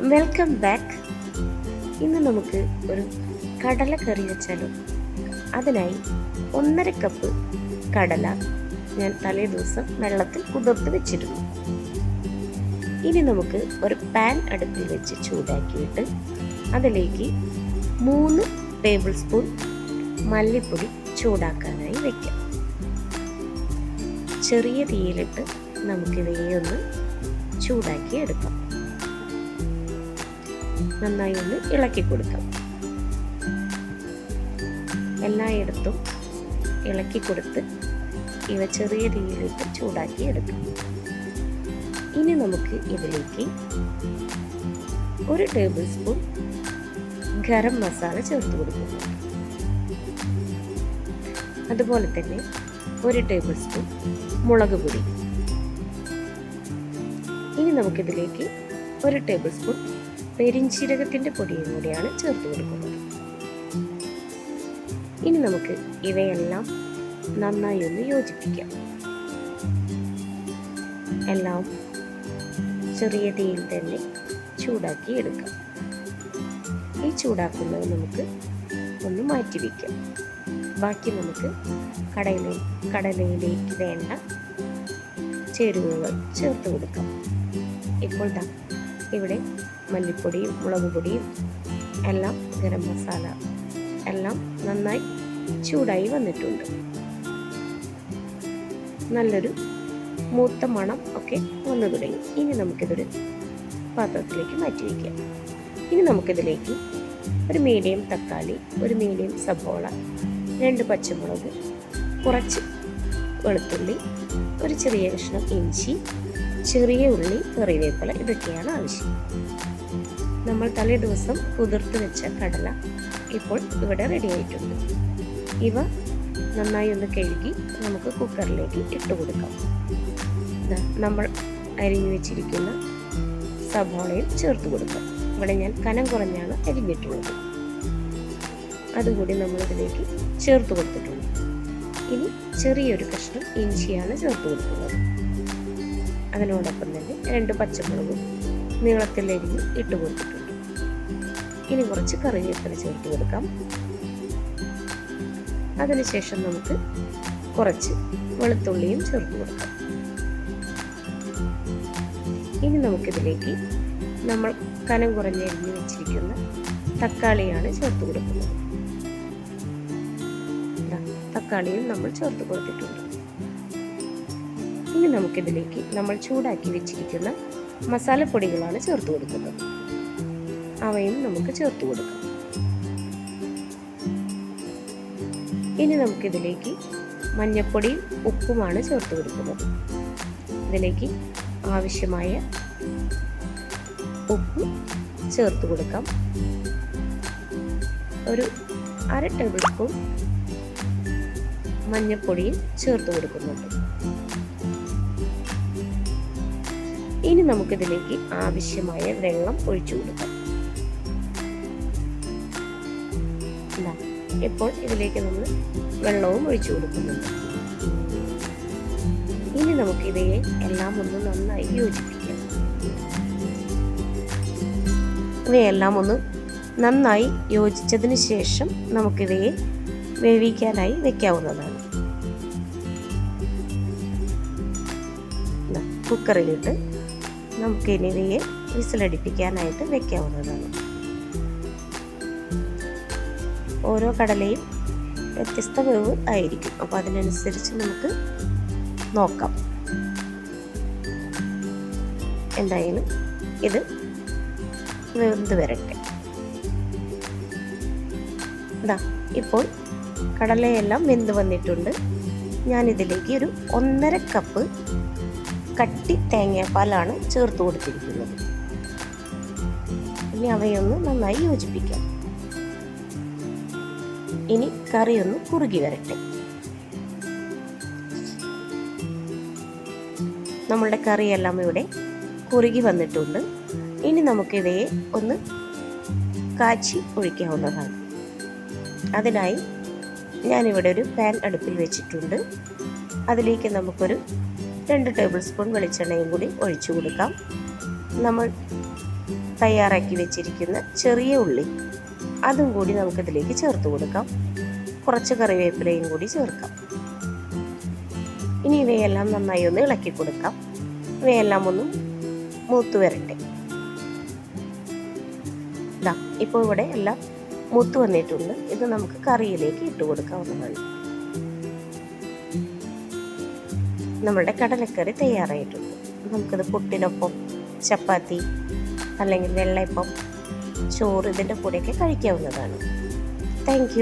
Welcome back ഇന്ന് നമുക്ക് ഒരു കടല കറി വെച്ചാലോ? അതിനായി ഒന്നര കപ്പ് കടല ഞാൻ തലേ ദിവസം വെള്ളത്തിൽ കുതിർത്ത് വെച്ചിരുന്നു. ഇനി നമുക്ക് ഒരു പാൻ അടുപ്പിൽ വെച്ച് ചൂടാക്കിയിട്ട് അതിലേക്ക് മൂന്ന് ടേബിൾ സ്പൂൺ മല്ലിപ്പൊടി ചൂടാക്കാനായി വെക്കാം. ചെറിയ തീയിലിട്ട് നമുക്കിവയെ ചൂടാക്കി എടുക്കാം നന്നായി ഒന്ന് ഇളക്കി കൊടുക്കാം. എല്ലായിടത്തും ഇളക്കി കൊടുത്ത് ഇവ ചെറിയ തീയിലിട്ട് ചൂടാക്കി എടുക്കാം. ഇനി നമുക്ക് ഇതിലേക്ക് ഒരു ടേബിൾ സ്പൂൺ ഗരം മസാല ചേർത്ത് കൊടുക്കുക അതുപോലെ തന്നെ ഒരു ടേബിൾ സ്പൂൺ മുളക് പൊടി. ഇനി നമുക്കിതിലേക്ക് ഒരു ടേബിൾ സ്പൂൺ പെരിഞ്ചീരകത്തിന്റെ പൊടിയും കൂടിയാണ് ചേർത്ത് കൊടുക്കുന്നത്. ഇനി നമുക്ക് ഇവയെല്ലാം നന്നായി ഒന്ന് യോജിപ്പിക്കാം. എല്ലാം ചെറിയ തീയിൽ തന്നെ ചൂടാക്കി എടുക്കാം. ഈ ചൂടാക്കുന്നത് നമുക്ക് ഒന്ന് മാറ്റി വയ്ക്കാം. ബാക്കി നമുക്ക് കടയിലെ കടലയിലേക്ക് വേണ്ട ചേരുവകൾ ചേർത്ത് കൊടുക്കാം. ഇപ്പോൾ ഇവിടെ മല്ലിപ്പൊടിയും മുളക് പൊടി എല്ലാം ഗരം മസാല എല്ലാം നന്നായി ചൂടായി വന്നിട്ടുണ്ട്. നല്ലൊരു മൂത്ത മണം ഒക്കെ വന്നു തുടങ്ങി. ഇനി നമുക്കിതൊരു പാത്രത്തിലേക്ക് മാറ്റി വയ്ക്കാം ഇനി നമുക്കിതിലേക്ക് ഒരു മീഡിയം തക്കാളി ഒരു മീഡിയം സബോള രണ്ട് പച്ചമുളക് കുറച്ച് വെളുത്തുള്ളി ഒരു ചെറിയ കഷ്ണം ഇഞ്ചി ചെറിയ ഉള്ളി കറിവേപ്പില ഇതൊക്കെയാണ് ആവശ്യം. നമ്മൾ തലേ ദിവസം കുതിർത്ത് വെച്ച കടല ഇപ്പോൾ ഇവിടെ റെഡി ആയിട്ടുണ്ട്. ഇവ നന്നായി ഒന്ന് കഴുകി നമുക്ക് കുക്കറിലേക്ക് ഇട്ട് കൊടുക്കാം. നമ്മൾ അരിഞ്ഞു വെച്ചിരിക്കുന്ന സബോളയും ചേർത്ത് കൊടുക്കാം. ഇവിടെ ഞാൻ കനം കുറഞ്ഞാണ് അരിഞ്ഞിട്ടുള്ളത്. അതുകൂടി നമ്മളിതിലേക്ക് ചേർത്ത് കൊടുത്തിട്ടുണ്ട്. ഇനി ചെറിയൊരു കഷ്ണം ഇഞ്ചിയാണ് ചേർത്ത് കൊടുക്കുന്നത്. അതിനോടൊപ്പം തന്നെ രണ്ട് പച്ചമുളകും നീളത്തിൽ അരിഞ്ഞ് ഇട്ട് കൊടുത്തിട്ടുണ്ട്. ഇനി കുറച്ച് കറിവേപ്പില ചേർത്ത് കൊടുക്കാം. അതിനുശേഷം നമുക്ക് കുറച്ച് വെളുത്തുള്ളിയും ചേർത്ത് കൊടുക്കാം. ഇനി നമുക്കിതിലേക്ക് നമ്മൾ കനം കുറഞ്ഞരിഞ്ഞ് വെച്ചിരിക്കുന്ന തക്കാളിയാണ് ചേർത്ത് കൊടുക്കുന്നത്. തക്കാളിയും നമ്മൾ ചേർത്ത് കൊടുത്തിട്ടുണ്ട്. ഇനി നമുക്കിതിലേക്ക് നമ്മൾ ചൂടാക്കി വെച്ചിരിക്കുന്ന മസാലപ്പൊടികളാണ് ചേർത്ത് കൊടുക്കുന്നത്. അവയും നമുക്ക് ചേർത്ത് കൊടുക്കാം. ഇനി നമുക്കിതിലേക്ക് മഞ്ഞപ്പൊടിയും ഉപ്പുമാണ് ചേർത്ത് കൊടുക്കുന്നത്. ഇതിലേക്ക് ആവശ്യമായ ഉപ്പ് ചേർത്ത് കൊടുക്കാം. ഒരു അര ടേബിൾ സ്പൂൺ മഞ്ഞപ്പൊടിയും ചേർത്ത് കൊടുക്കുന്നുണ്ട്. ഇനി നമുക്കിതിലേക്ക് ആവശ്യമായ വെള്ളം ഒഴിച്ചു കൊടുക്കാം. ഇപ്പോൾ ഇതിലേക്ക് നമ്മൾ വെള്ളവും ഒഴിച്ചു കൊടുക്കുന്നുണ്ട്. ഇനി നമുക്ക് ഇവയെ എല്ലാം ഒന്ന് നന്നായി യോജിപ്പിക്കാം. ഇവയെല്ലാം ഒന്ന് നന്നായി യോജിച്ചതിന് ശേഷം നമുക്കിവയെ വേവിക്കാനായി വെക്കാവുന്നതാണ്. കുക്കറിലിട്ട് നമുക്ക് ഇനി ഇവയെ വിസിലടിപ്പിക്കാനായിട്ട് വെക്കാവുന്നതാണ്. ഓരോ കടലയും വ്യത്യസ്ത വേവ് ആയിരിക്കും. അപ്പോൾ അതിനനുസരിച്ച് നമുക്ക് നോക്കാം. എന്തായാലും ഇത് വെന്ത് വരട്ടെ. ഇതാ ഇപ്പോൾ കടലയെല്ലാം വെന്ത് വന്നിട്ടുണ്ട്. ഞാനിതിലേക്ക് ഒരു ഒന്നര കപ്പ് കട്ടി തേങ്ങാപ്പാലാണ് ചേർത്ത് കൊടുത്തിരിക്കുന്നത്. ഇനി അവയൊന്ന് നന്നായി യോജിപ്പിക്കാം. ഇനി കറി ഒന്ന് കുറുകി വരട്ടെ. നമ്മളുടെ കറിയെല്ലാം ഇവിടെ കുറുകി വന്നിട്ടുണ്ട്. ഇനി നമുക്കിവയെ ഒന്ന് കാച്ചി ഒഴിക്കാവുന്നതാണ്. അതിനായി ഞാനിവിടെ ഒരു പാൻ അടുപ്പിൽ വെച്ചിട്ടുണ്ട്. അതിലേക്ക് നമുക്കൊരു രണ്ട് ടേബിൾ സ്പൂൺ വെളിച്ചെണ്ണയും കൂടി ഒഴിച്ചു കൊടുക്കാം. നമ്മൾ തയ്യാറാക്കി വെച്ചിരിക്കുന്ന ചെറിയ ഉള്ളി അതും കൂടി നമുക്കിതിലേക്ക് ചേർത്ത് കൊടുക്കാം. കുറച്ച് കറിവേപ്പിലയും കൂടി ചേർക്കാം. ഇനി ഇവയെല്ലാം നന്നായി ഒന്ന് ഇളക്കി കൊടുക്കാം. ഇവയെല്ലാം ഒന്ന് മൂത്ത് വരട്ടെ. ഇപ്പോൾ ഇവിടെ എല്ലാം മൂത്ത് വന്നിട്ടുണ്ട്. ഇത് നമുക്ക് കറിയിലേക്ക് ഇട്ട് കൊടുക്കാവുന്നതാണ്. നമ്മളുടെ കടലക്കറി തയ്യാറായിട്ടുണ്ട്. നമുക്കിത് പുട്ടിനൊപ്പം ചപ്പാത്തി അല്ലെങ്കിൽ വെള്ളയപ്പം ചോറ് ഇതിന്റെ കൂടെയൊക്കെ കഴിക്കാവുന്നതാണ്. താങ്ക്